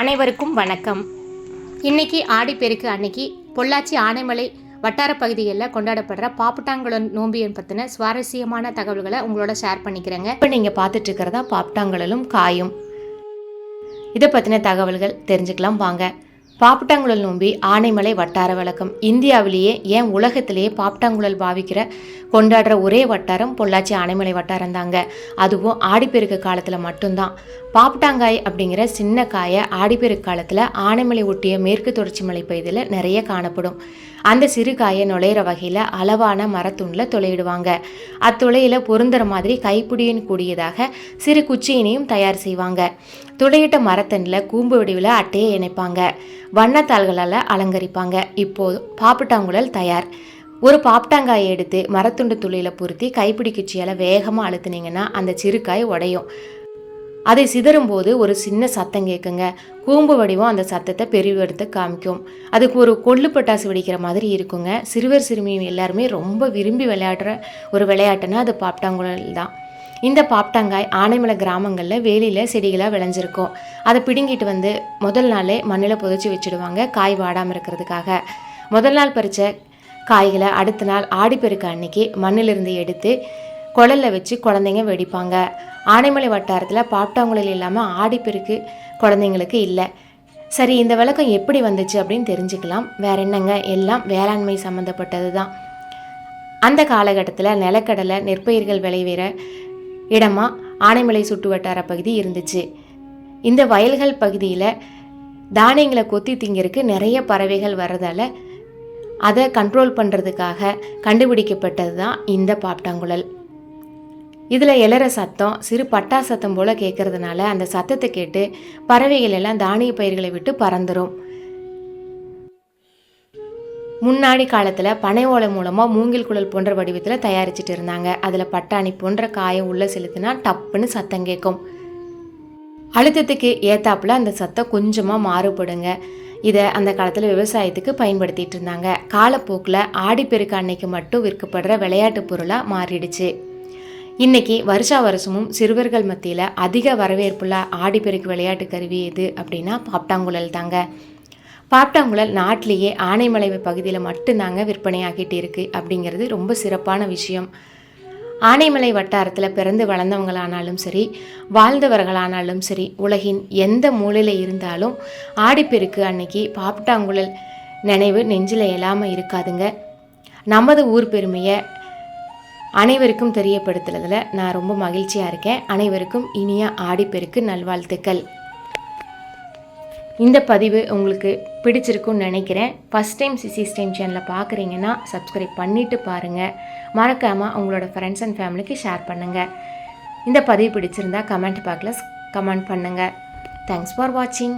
அனைவருக்கும் வணக்கம். இன்னைக்கு ஆடிப்பெருக்கு அன்னைக்கு பொள்ளாச்சி ஆனைமலை வட்டார பகுதிகளில் கொண்டாடப்படுற பாப்புட்டாங்குளம் நோம்பியன் பற்றின சுவாரஸ்யமான தகவல்களை உங்களோட ஷேர் பண்ணிக்கிறேங்க. இப்போ நீங்கள் பார்த்துட்டு இருக்கிறதா பாப்புட்டாங்குழலும் காயும். இதை பற்றின தகவல்கள் தெரிஞ்சுக்கலாம் வாங்க. பாப்பட்டாங்குழல் நோம்பி ஆனைமலை வட்டார வழக்கம். இந்தியாவிலேயே ஏன் உலகத்திலேயே பாப்பிட்டாங்குழல் பாவிக்கிற கொண்டாடுற ஒரே வட்டாரம் பொள்ளாச்சி ஆனைமலை வட்டாரம் தாங்க. அதுவும் ஆடிப்பெருக்கு காலத்தில் மட்டும்தான். பாப்புட்டாங்காய் அப்படிங்கிற சின்ன காயை ஆடிப்பெருக்கு காலத்தில் ஆனைமலை ஒட்டிய மேற்கு தொடர்ச்சி மலை பகுதியில் நிறைய காணப்படும். அந்த சிறு காயை நுழையிற வகையில் அளவான மரத்துண்டில் துளையிடுவாங்க. அத்துளையில் பொருந்துற மாதிரி கைப்பிடியின் கூடியதாக சிறு குச்சியினையும் தயார் செய்வாங்க. துளையிட்ட மரத்தண்டில் கூம்பு வடிவில் அட்டையை இணைப்பாங்க. வண்ணத்தாள்களால் அலங்கரிப்பாங்க. இப்போது பாப்பிட்டாங்குழல் தயார். ஒரு பாப்டாங்காயை எடுத்து மரத்துண்டு துளியில் பொருத்தி கைப்பிடி குச்சியால் வேகமாக அழுத்துனீங்கன்னா அந்த சிறுகாய் உடையும். அதை சிதறும்போது ஒரு சின்ன சத்தம் கேட்குங்க கூம்பு வடிவம் அந்த சத்தத்தை பெருவெடுத்து காமிக்கும். அதுக்கு ஒரு கொள்ளு பட்டாசு வெடிக்கிற மாதிரி இருக்குங்க. சிறுவர் சிறுமியும் எல்லாருமே ரொம்ப விரும்பி விளையாடுற ஒரு விளையாட்டுன்னா அது பாப்டாங்குழல் தான். இந்த பாப்டாங்காய் ஆனைமலை கிராமங்களில் வேலியில் செடிகளாக விளைஞ்சிருக்கும். அதை பிடுங்கிட்டு வந்து முதல் நாளே மண்ணில் புதைச்சி வச்சுடுவாங்க காய் வாடாமல் இருக்கிறதுக்காக. முதல் நாள் பறித்த காய்களை அடுத்த நாள் ஆடிப்பெருக்கு அன்னைக்கு மண்ணிலிருந்து எடுத்து குழலில் வச்சு குழந்தைங்க வெடிப்பாங்க. ஆனைமலை வட்டாரத்தில் பாப்டாங்குழல் இல்லாமல் ஆடிப்பெருக்கு குழந்தைங்களுக்கு இல்லை. சரி இந்த விளக்கம் எப்படி வந்துச்சு அப்படின்னு தெரிஞ்சுக்கலாம். வேற என்னங்க? எல்லாம் வேளாண்மை சம்மந்தப்பட்டது தான் அந்த காலகட்டத்தில் நிலக்கடலை நெற்பயிர்கள் விளைவிற இடமா ஆனைமலை சுற்று வட்டார பகுதி இருந்துச்சு. இந்த வயல்கள் பகுதியில் தானியங்களை கொத்தி திங்கிறதுக்கு நிறைய பறவைகள் வர்றதால அதை கண்ட்ரோல் பண்ணுறதுக்காக கண்டுபிடிக்கப்பட்டது தான் இந்த பாப்டாங்குழல். இதில் எழற சத்தம் சிறு பட்டா சத்தம் போல் கேட்கறதுனால அந்த சத்தத்தை கேட்டு பறவைகள் எல்லாம் தானிய பயிர்களை விட்டு பறந்துடும் முன்னாடி காலத்தில் பனை ஓலை மூலமாக மூங்கில் குழல் போன்ற வடிவத்தில் தயாரிச்சிட்டு இருந்தாங்க. அதில் பட்டாணி போன்ற காயை உள்ளே செலுத்தினா டப்புன்னு சத்தம் கேட்கும் அழுத்தத்துக்கு ஏத்தாப்புல அந்த சத்தம் கொஞ்சமாக மாறுபடுங்க. இதை அந்த காலத்தில் விவசாயத்துக்கு பயன்படுத்திட்டு இருந்தாங்க. காலப்போக்கில் ஆடிப்பெருக்கு அன்னைக்கு மட்டும் விற்கப்படுற விளையாட்டு பொருளாக மாறிடுச்சு. இன்னைக்கு வருஷா வருஷமும் சிறுவர்கள் மத்தியில் அதிக வரவேற்புள்ள ஆடிப்பெருக்கு விளையாட்டு கருவி எது அப்படின்னா பாப்டாங்குழல் தாங்க. பாப்டாங்குழல் நாட்டிலேயே ஆனைமலை பகுதியில் மட்டும்தாங்க விற்பனையாகிட்டு இருக்கு அப்படிங்கிறது ரொம்ப சிறப்பான விஷயம். ஆனைமலை வட்டாரத்தில் பிறந்து வளர்ந்தவங்களானாலும் சரி வாழ்ந்தவர்களானாலும் சரி உலகின் எந்த மூலையில் இருந்தாலும் ஆடிப்பெருக்கு அன்னைக்கு பாப்டாங்குழல் நினைவு நெஞ்சில் இயலாமல் இருக்காதுங்க. நமது ஊர் பெருமையை அனைவருக்கும் தெரியப்படுத்துறதுல நான் ரொம்ப மகிழ்ச்சியாக இருக்கேன். அனைவருக்கும் இனிய ஆடிப்பெருக்கு நல்வாழ்த்துக்கள். இந்த பதிவு உங்களுக்கு பிடிச்சிருக்குன்னு நினைக்கிறேன். ஃபஸ்ட் டைம் சிசிஸ் டைம் சேனலை பார்க்குறீங்கன்னா சப்ஸ்கிரைப் பண்ணிவிட்டு பாருங்கள் மறக்காமல் உங்களோட ஃப்ரெண்ட்ஸ் அண்ட் ஃபேமிலிக்கு ஷேர் பண்ணுங்கள் இந்த பதிவு பிடிச்சிருந்தா கமெண்ட் பாக்ஸில் கமெண்ட் பண்ணுங்கள் தேங்க்ஸ் ஃபார் வாட்சிங்